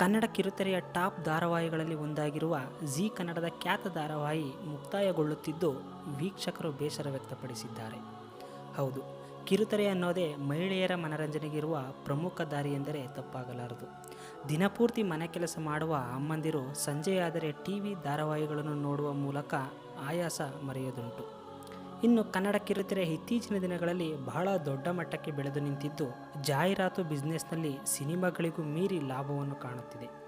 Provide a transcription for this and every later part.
Kannada ಕಿರುತೆರೆಯ top ಧಾರಾವಾಹಿಗಳಲ್ಲಿ ಒಂದಾಗಿರುವ G ಕನ್ನಡದ ಖ್ಯಾತ ಧಾರಾವಾಹಿ ಮುಕ್ತಾಯಗೊಳ್ಳುತ್ತಿದ್ದು ವೀಕ್ಷಕರು ಬೇಸರ ವ್ಯಕ್ತಪಡಿಸಿದ್ದಾರೆ. ಹೌದು, ಕಿರುತೆರೆ ಅನ್ನೋದೇ ಮಹಿಳೆಯರ ಮನರಂಜನೆಗಿರುವ ಪ್ರಮುಖ ದಾರಿ ಎಂದರೆ ತಪ್ಪಾಗಲಾರದು. ದಿನಪೂರ್ತಿ ಮನೆ ಕೆಲಸ ಮಾಡುವ ಅಮ್ಮಂದಿರು ಸಂಜೆಯಾದರೆ ಟಿ ವಿ ಧಾರಾವಾಹಿಗಳನ್ನು ನೋಡುವ ಮೂಲಕ ಆಯಾಸ ಮರೆಯೋದುಂಟು. ಇನ್ನು ಕನ್ನಡ ಕಿರುತೆರೆ ಇತ್ತೀಚಿನ ದಿನಗಳಲ್ಲಿ ಬಹಳ ದೊಡ್ಡ ಮಟ್ಟಕ್ಕೆ ಬೆಳೆದು ನಿಂತಿದ್ದು ಜಾಹೀರಾತು ಬಿಸ್ನೆಸ್ನಲ್ಲಿ ಸಿನಿಮಾಗಳಿಗೂ ಮೀರಿ ಲಾಭವನ್ನು ಕಾಣುತ್ತಿದೆ.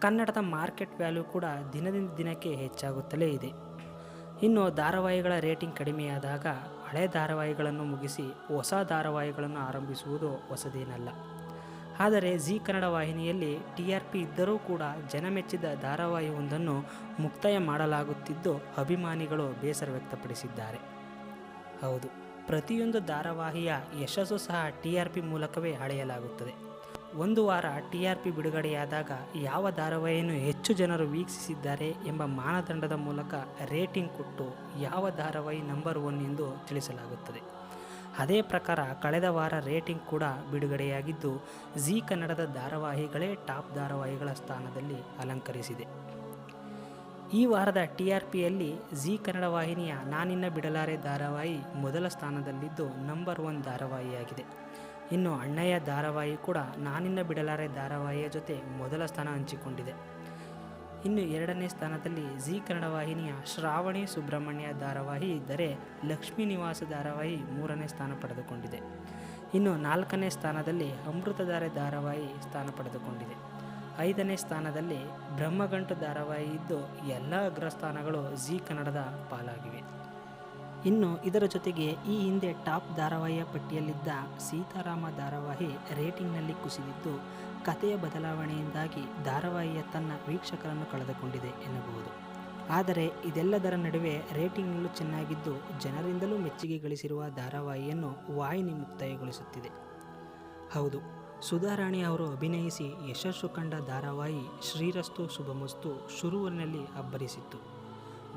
ಕನ್ನಡದ ಮಾರ್ಕೆಟ್ ವ್ಯಾಲ್ಯೂ ಕೂಡ ದಿನದಿಂದ ದಿನಕ್ಕೆ ಹೆಚ್ಚಾಗುತ್ತಲೇ ಇದೆ. ಇನ್ನು ಧಾರಾವಾಹಿಗಳ ರೇಟಿಂಗ್ ಕಡಿಮೆಯಾದಾಗ ಹಳೆ ಧಾರಾವಾಹಿಗಳನ್ನು ಮುಗಿಸಿ ಹೊಸ ಧಾರಾವಾಹಿಗಳನ್ನು ಆರಂಭಿಸುವುದು ಹೊಸದೇನಲ್ಲ. ಆದರೆ ಜಿ ಕನ್ನಡ ವಾಹಿನಿಯಲ್ಲಿ ಟಿ ಆರ್ ಪಿ ಇದ್ದರೂ ಕೂಡ ಜನಮೆಚ್ಚಿದ ಧಾರಾವಾಹಿಯೊಂದನ್ನು ಮುಕ್ತಾಯ ಮಾಡಲಾಗುತ್ತಿದ್ದು ಅಭಿಮಾನಿಗಳು ಬೇಸರ ವ್ಯಕ್ತಪಡಿಸಿದ್ದಾರೆ. ಹೌದು, ಪ್ರತಿಯೊಂದು ಧಾರಾವಾಹಿಯ ಯಶಸ್ಸು ಸಹ ಟಿ ಆರ್ ಪಿ ಮೂಲಕವೇ ಅಳೆಯಲಾಗುತ್ತದೆ. ಒಂದು ವಾರ ಟಿ ಆರ್ ಪಿ ಬಿಡುಗಡೆಯಾದಾಗ ಯಾವ ಧಾರಾವಾಹಿಯನ್ನು ಹೆಚ್ಚು ಜನರು ವೀಕ್ಷಿಸಿದ್ದಾರೆ ಎಂಬ ಮಾನದಂಡದ ಮೂಲಕ ರೇಟಿಂಗ್ ಕೊಟ್ಟು ಯಾವ ಧಾರಾವಾಹಿ ನಂಬರ್ ಒನ್ ಎಂದು ತಿಳಿಸಲಾಗುತ್ತದೆ. ಅದೇ ಪ್ರಕಾರ ಕಳೆದ ವಾರ ರೇಟಿಂಗ್ ಕೂಡ ಬಿಡುಗಡೆಯಾಗಿದ್ದು, ಜೀ ಕನ್ನಡದ ಧಾರಾವಾಹಿಗಳೇ ಟಾಪ್ ಧಾರಾವಾಹಿಗಳ ಸ್ಥಾನದಲ್ಲಿ ಅಲಂಕರಿಸಿದೆ. ಈ ವಾರದ ಟಿ ಆರ್ ಪಿಯಲ್ಲಿ ಜಿ ಕನ್ನಡ ವಾಹಿನಿಯ ನಾನಿನ್ನ ಬಿಡಲಾರೆ ಧಾರಾವಾಹಿ ಮೊದಲ ಸ್ಥಾನದಲ್ಲಿದ್ದು ನಂಬರ್ ಒನ್ ಧಾರಾವಾಹಿಯಾಗಿದೆ. ಇನ್ನು ಅಣ್ಣಯ್ಯ ಧಾರಾವಾಹಿ ಕೂಡ ನಾನಿನ್ನ ಬಿಡಲಾರೆ ಧಾರಾವಾಹಿಯ ಜೊತೆ ಮೊದಲ ಸ್ಥಾನ ಹಂಚಿಕೊಂಡಿದೆ. ಇನ್ನು ಎರಡನೇ ಸ್ಥಾನದಲ್ಲಿ ಜಿ ಕನ್ನಡ ವಾಹಿನಿಯ ಶ್ರಾವಣಿ ಸುಬ್ರಹ್ಮಣ್ಯ ಧಾರಾವಾಹಿ ಇದ್ದರೆ ಲಕ್ಷ್ಮೀ ನಿವಾಸ ಧಾರಾವಾಹಿ ಮೂರನೇ ಸ್ಥಾನ ಪಡೆದುಕೊಂಡಿದೆ. ಇನ್ನು ನಾಲ್ಕನೇ ಸ್ಥಾನದಲ್ಲಿ ಅಮೃತಧಾರೆ ಧಾರಾವಾಹಿ ಸ್ಥಾನ ಪಡೆದುಕೊಂಡಿದೆ. ಐದನೇ ಸ್ಥಾನದಲ್ಲಿ ಬ್ರಹ್ಮಗಂಟು ಧಾರಾವಾಹಿ ಇದ್ದು ಎಲ್ಲ ಅಗ್ರಸ್ಥಾನಗಳು ಜಿ ಕನ್ನಡದ ಪಾಲಾಗಿವೆ. ಇನ್ನು ಇದರ ಜೊತೆಗೆ ಈ ಹಿಂದೆ ಟಾಪ್ ಧಾರಾವಾಹಿಯ ಪಟ್ಟಿಯಲ್ಲಿದ್ದ ಸೀತಾರಾಮ ಧಾರಾವಾಹಿ ರೇಟಿಂಗ್ನಲ್ಲಿ ಕುಸಿದಿದ್ದು ಕಥೆಯ ಬದಲಾವಣೆಯಿಂದಾಗಿ ಧಾರಾವಾಹಿಯ ತನ್ನ ವೀಕ್ಷಕರನ್ನು ಕಳೆದುಕೊಂಡಿದೆ ಎನ್ನಬಹುದು. ಆದರೆ ಇದೆಲ್ಲದರ ನಡುವೆ ರೇಟಿಂಗ್ನಲ್ಲೂ ಚೆನ್ನಾಗಿದ್ದು ಜನರಿಂದಲೂ ಮೆಚ್ಚುಗೆ ಗಳಿಸಿರುವ ಧಾರಾವಾಹಿಯನ್ನು ವಾಹಿನಿ ಮುಕ್ತಾಯಗೊಳಿಸುತ್ತಿದೆ. ಹೌದು ಸುಧಾರಾಣಿ ಅವರು ಅಭಿನಯಿಸಿ ಯಶಸ್ಸು ಕಂಡ ಧಾರಾವಾಹಿ ಶ್ರೀರಸ್ತು ಶುಭಮಸ್ತು ಶುರುವಿನಲ್ಲಿ ಅಬ್ಬರಿಸಿತ್ತು.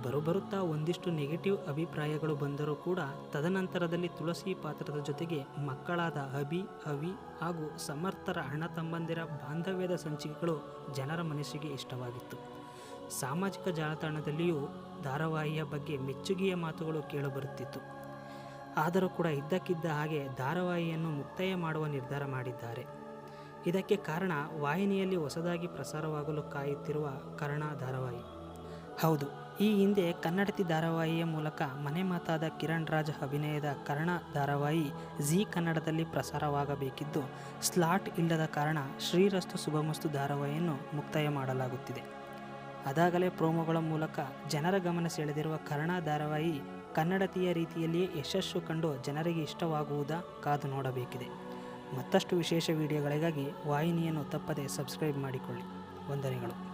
ಬರುಬರುತ್ತಾ ಒಂದಿಷ್ಟು ನೆಗೆಟಿವ್ ಅಭಿಪ್ರಾಯಗಳು ಬಂದರೂ ಕೂಡ ತದನಂತರದಲ್ಲಿ ತುಳಸಿ ಪಾತ್ರದ ಜೊತೆಗೆ ಮಕ್ಕಳಾದ ಅಭಿ, ಅವಿ ಹಾಗೂ ಸಮರ್ಥರ ಅಣ್ಣ ತಮ್ಮಂದಿರ ಬಾಂಧವ್ಯದ ಸಂಚಿಕೆಗಳು ಜನರ ಮನಸ್ಸಿಗೆ ಇಷ್ಟವಾಗಿತ್ತು. ಸಾಮಾಜಿಕ ಜಾಲತಾಣದಲ್ಲಿಯೂ ಧಾರಾವಾಹಿಯ ಬಗ್ಗೆ ಮೆಚ್ಚುಗೆಯ ಮಾತುಗಳು ಕೇಳಿಬರುತ್ತಿತ್ತು. ಆದರೂ ಕೂಡ ಇದ್ದಕ್ಕಿದ್ದ ಹಾಗೆ ಧಾರಾವಾಹಿಯನ್ನು ಮುಕ್ತಾಯ ಮಾಡುವ ನಿರ್ಧಾರ ಮಾಡಿದ್ದಾರೆ. ಇದಕ್ಕೆ ಕಾರಣ ವಾಹಿನಿಯಲ್ಲಿ ಹೊಸದಾಗಿ ಪ್ರಸಾರವಾಗಲು ಕಾಯುತ್ತಿರುವ ಕರ್ಣ ಧಾರಾವಾಹಿ. ಹೌದು. ಈ ಹಿಂದೆ ಕನ್ನಡತಿ ಧಾರಾವಾಹಿಯ ಮೂಲಕ ಮನೆ ಮಾತಾದ ಕಿರಣ್ ರಾಜ್ ಅಭಿನಯದ ಕರ್ಣ ಧಾರಾವಾಹಿ ಜಿ ಕನ್ನಡದಲ್ಲಿ ಪ್ರಸಾರವಾಗಬೇಕಿದ್ದು, ಸ್ಲಾಟ್ ಇಲ್ಲದ ಕಾರಣ ಶ್ರೀರಸ್ತು ಶುಭಮಸ್ತು ಧಾರಾವಾಹಿಯನ್ನು ಮುಕ್ತಾಯ ಮಾಡಲಾಗುತ್ತಿದೆ. ಅದಾಗಲೇ ಪ್ರೋಮೋಗಳ ಮೂಲಕ ಜನರ ಗಮನ ಸೆಳೆದಿರುವ ಕರ್ಣ ಧಾರಾವಾಹಿ ಕನ್ನಡತಿಯ ರೀತಿಯಲ್ಲಿಯೇ ಯಶಸ್ಸು ಕಂಡು ಜನರಿಗೆ ಇಷ್ಟವಾಗುವುದ ಕಾದು ನೋಡಬೇಕಿದೆ. ಮತ್ತಷ್ಟು ವಿಶೇಷ ವಿಡಿಯೋಗಳಿಗಾಗಿ ವಾಹಿನಿಯನ್ನು ತಪ್ಪದೆ ಸಬ್ಸ್ಕ್ರೈಬ್ ಮಾಡಿಕೊಳ್ಳಿ. ವಂದನೆಗಳು.